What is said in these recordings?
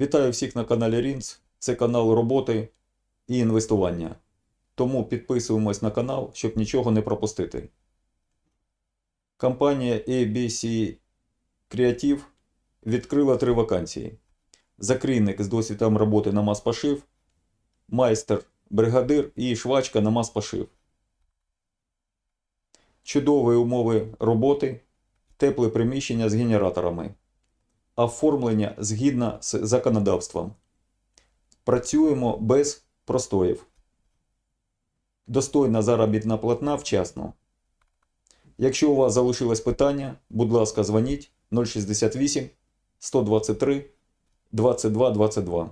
Вітаю всіх на каналі Рінц. Це канал роботи і інвестування. Тому підписуємось на канал, щоб нічого не пропустити. Компанія ABC Creative відкрила три вакансії: закрійник з досвідом роботи на мас-пошив, майстер, бригадир і швачка на мас-пошив. Чудові умови роботи, тепле приміщення з генераторами оформлення згідно з законодавством. Працюємо без простоїв. Достойна заробітна платна вчасно. Якщо у вас залишилось питання, будь ласка, дзвоніть 068 123 22 22.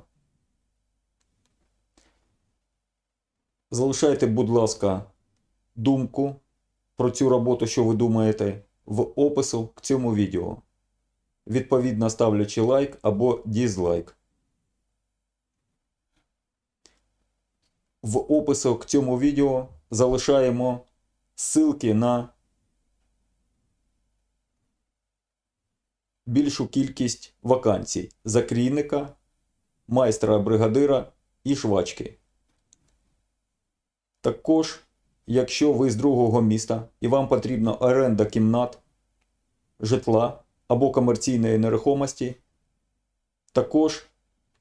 Залишайте, будь ласка, думку про цю роботу, що ви думаєте, в опису к цьому відео відповідно ставлячи лайк або дізлайк. В опису к цьому відео залишаємо ссылки на більшу кількість вакансій закрійника, майстра бригадира і швачки. Також, якщо ви з другого міста і вам потрібна оренда кімнат, житла або комерційної нерухомості, також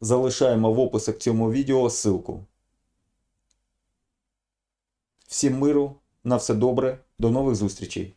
залишаємо в описі к цьому відео ссылку. Всім миру, на все добре, до нових зустрічей!